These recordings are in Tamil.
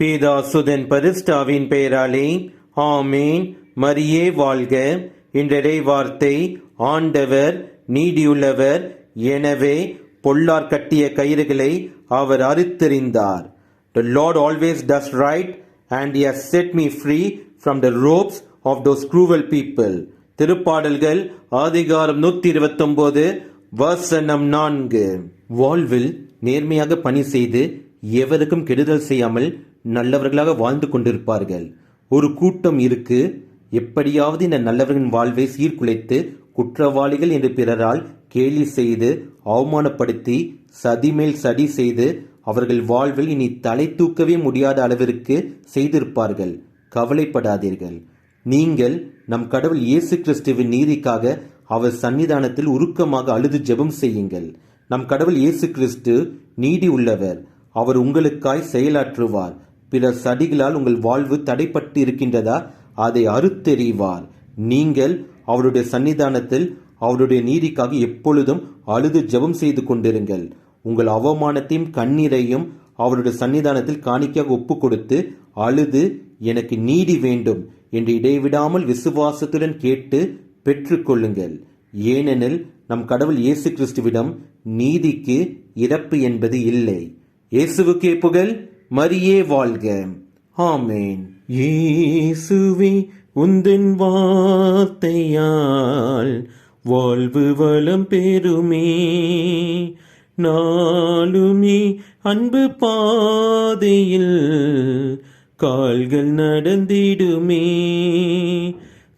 பேதாசுதன் பரிஸ்டாவின் பெயராலே ஆமேன். மரியே வாழ்க. இன்றடை வார்த்தை ஆண்டவர் நீடியுள்ளவர் எனவே பொல்லார் கட்டிய கயிறுகளை அவர் அறுத்தெறிந்தார். The lord always does right and he said me free from the ropes of those cruel people திருப்பாடல்கள் அதிகாரம் நூத்தி இருபத்தி வசனம் நான்கு. வாழ்வில் நேர்மையாக பணி செய்து எவருக்கும் கெடுதல் செய்யாமல் நல்லவர்களாக வாழ்ந்து கொண்டிருப்பார்கள். ஒரு கூட்டம் இருக்கு. எப்படியாவது இந்த நல்லவர்களின் வாழ்வை சீர்குலைத்து குற்றவாளிகள் என்று பிறரால் கேலி செய்து அவமானப்படுத்தி சதி மேல் சதி செய்து அவர்கள் வாழ்வில் இனி தலை தூக்கவே முடியாத அளவிற்கு செய்திருப்பார்கள். கவலைப்படாதீர்கள். நீங்கள் நம் கடவுள் இயேசு கிறிஸ்துவின் நீதிக்காக அவர் சன்னிதானத்தில் உருக்கமாக அழுது ஜெபம் செய்யுங்கள். நம் கடவுள் இயேசு கிறிஸ்து நீதி உள்ளவர். அவர் உங்களுக்காய் செயலாற்றுவார். பிறர் சடிகளால் உங்கள் வாழ்வு தடைப்பட்டு இருக்கின்றதா அதை அறுத்தெறிவார். நீங்கள் அவருடைய சன்னிதானத்தில் அவருடைய நீதிக்காக எப்பொழுதும் அழுது ஜெபம் செய்து கொண்டிருங்கள். உங்கள் அவமானத்தையும் கண்ணீரையும் அவருடைய சன்னிதானத்தில் காணிக்கையாக ஒப்பு கொடுத்து அழுது எனக்கு நீதி வேண்டும் என்று இடைவிடாமல் விசுவாசத்துடன் கேட்டு பெற்றுக்கொள்ளுங்கள். ஏனெனில் நம் கடவுள் இயேசு கிறிஸ்துவிடம் நீதிக்கு இறப்பு என்பது இல்லை. இயேசுவுக்கே புகழ். மரியே வாழ்க. ஆமேன். இயேசுவே உந்தன் வார்த்தையால் வாழ்வு வளம் பெருமே நாளுமே அன்பு பாதையில் கால்கள் நடந்திடுமே.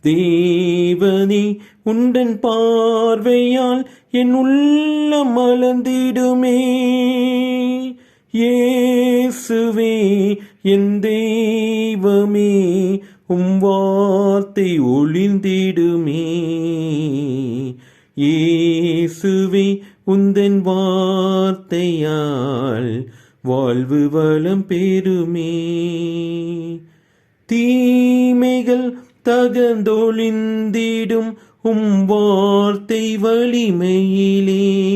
தேவனே உண்டன் பார்வையால் என் உள்ள மலர்ந்திடுமே. இயேசுவே என் தெய்வமே உம் வார்த்தை ஒளிந்திடுமே. இயேசுவே உந்தன் வார்த்தையால் வாழ்வு வளம் பெருமே தீமைகள் தகந்தொழிந்திடும் உம் வார்த்தை வலிமையிலே.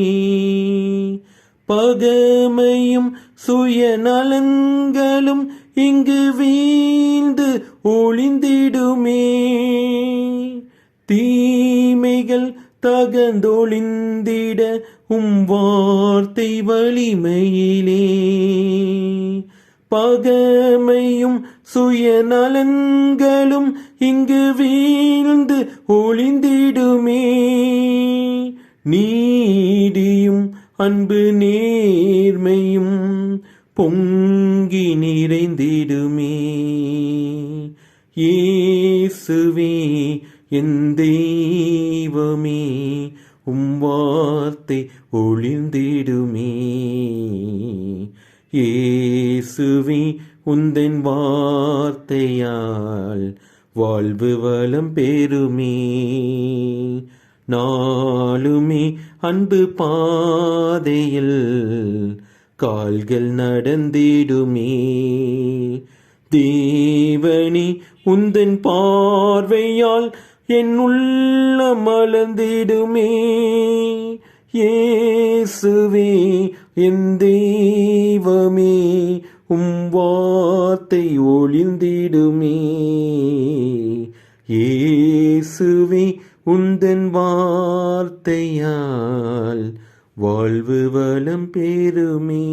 பகமையும் சுயநலன்களும் இங்கு வீழ்ந்து ஒளிந்திடுமே. தீமைகள் தகந்தொழிந்திட உம் வார்த்தை வலிமையிலே. பகமையும் சுயநலன்களும் இங்கு வீழ்ந்து ஒளிந்திடுமே. நீடியும் அன்பு நேர்மையும் பொங்கி நிறைந்திடுமே. இயேசுவே என் தெய்வமே உம் வார்த்தை ஒளிந்திடுமே. இயேசுவே உந்தன் வார்த்தையால் வாழ்வு வளம் பெருமே நாளுமே அன்பு பாதையில் கால்கள் நடந்திடுமே. தேவனி உந்தன் பார்வையால் என் உள்ள மலர்ந்திடுமே. இயேசுவே என் தெய்வமே உம் வார்த்தை ஒளிந்திடுமே. இயேசுவே உந்தன் வார்த்தையால் வாழ்வு வளம் பெருமே